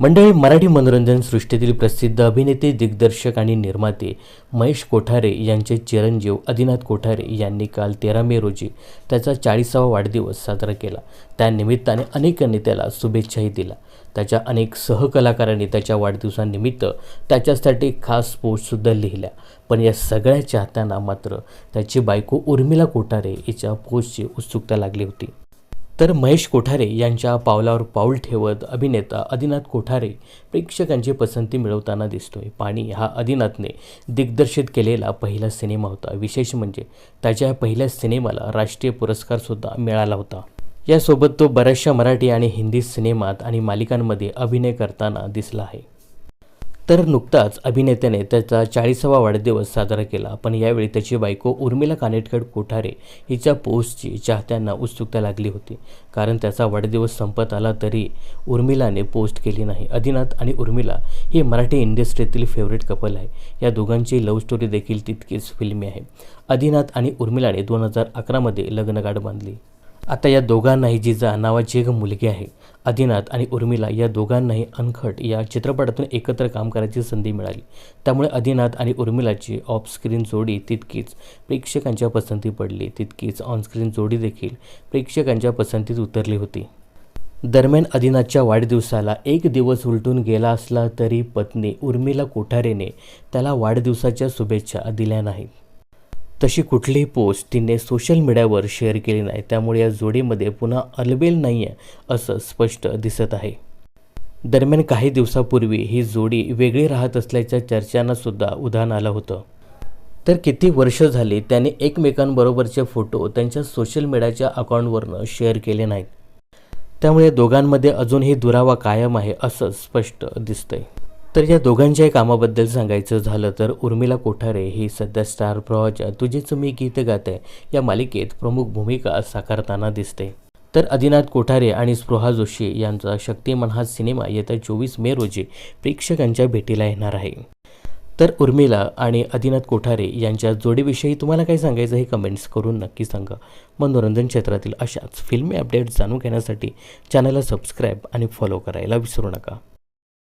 मंडळी मराठी मनोरंजन सृष्टीतील प्रसिद्ध अभिनेते दिग्दर्शक आणि निर्माते महेश कोठारे यांचे चिरंजीव आदिनाथ कोठारे यांनी काल तेरा मे रोजी त्याचा चाळीसावा वाढदिवस साजरा केला. त्यानिमित्ताने अनेकांनी त्याला शुभेच्छाही दिल्या. त्याच्या अनेक सहकलाकारांनी त्याच्या वाढदिवसानिमित्त त्याच्यासाठी खास पोस्टसुद्धा लिहिल्या. पण या सगळ्या चाहत्यांना मात्र त्याची बायको उर्मिला कोठारे हिच्या पोस्टची उत्सुकता लागली होती. तर महेश कोठारे यांच्या पावलावर पाऊल ठेवत अभिनेता आदिनाथ कोठारे प्रेक्षकांची पसंती मिळवताना दिसतोय. पाणी हा आदिनाथने दिग्दर्शित केलेला पहिला सिनेमा होता. विशेष म्हणजे त्याच्या पहिल्या सिनेमाला राष्ट्रीय पुरस्कारसुद्धा मिळाला होता. यासोबत तो बऱ्याचशा मराठी आणि हिंदी सिनेमात आणि मालिकांमध्ये अभिनय करताना दिसला आहे. तर नुकताच अभिनेत्याने त्याचा चाळीसावा वाढदिवस साजरा केला पण यावेळी त्याची बायको उर्मिला कानेटकर कोठारे हिच्या पोस्टची चाहत्यांना उत्सुकता लागली होती. कारण त्याचा वाढदिवस संपत आला तरी उर्मिलाने पोस्ट केली नाही. आदिनाथ आणि उर्मिला ही मराठी इंडस्ट्रीतील फेवरेट कपल आहे. या दोघांची लव्ह स्टोरी देखील तितकीच फिल्मी आहे. आदिनाथ आणि उर्मिलाने दोन हजार अकरामध्ये लग्नगाठ बांधली. आता या दोघांनाही जिजा नावाची एक मुलगी आहे आदिनाथ आणि उर्मिला या दोघांनाही अनखट या चित्रपटातून एकत्र काम करायची संधी मिळाली. त्यामुळे आदिनाथ आणि उर्मिलाची ऑफस्क्रीन जोडी तितकीच प्रेक्षकांच्या पसंती पडली. तितकीच ऑनस्क्रीन जोडी देखील प्रेक्षकांच्या पसंतीत उतरली होती. दरम्यान आदिनाथच्या वाढदिवसाला एक दिवस उलटून गेला असला तरी पत्नी उर्मिला कोठारेने त्याला वाढदिवसाच्या शुभेच्छा दिल्या नाहीत. तशी कुठलीही पोस्ट तिने सोशल मीडियावर शेअर केली नाही. त्यामुळे या जोडीमध्ये पुन्हा अलबेल नाही आहे असं स्पष्ट दिसत आहे. दरम्यान काही दिवसापूर्वी ही जोडी वेगळी राहत असल्याच्या चर्चांना सुद्धा उधाण आलं होतं. तर किती वर्ष झाली त्याने एकमेकांबरोबरचे फोटो त्यांच्या सोशल मीडियाच्या अकाउंटवरनं शेअर केले नाहीत. त्यामुळे दोघांमध्ये अजूनही दुरावा कायम आहे असं स्पष्ट दिसतंय. तर या दोघांच्याही कामाबद्दल सांगायचं झालं तर उर्मिला कोठारे ही सध्या स्टार प्रवाहाच्या तुझेच मी गीत गाते या मालिकेत प्रमुख भूमिका साकारताना दिसते. तर आदिनाथ कोठारे आणि स्पृहा जोशी यांचा शक्तिमान हा सिनेमा येत्या चोवीस मे रोजी प्रेक्षकांच्या भेटीला येणार आहे. तर उर्मिला आणि आदिनाथ कोठारे यांच्या जोडीविषयी तुम्हाला काय सांगायचं हे कमेंट्स करून नक्की सांगा. मनोरंजन क्षेत्रातील अशाच फिल्मी अपडेट्स जाणून घेण्यासाठी चॅनलला सबस्क्राईब आणि फॉलो करायला विसरू नका.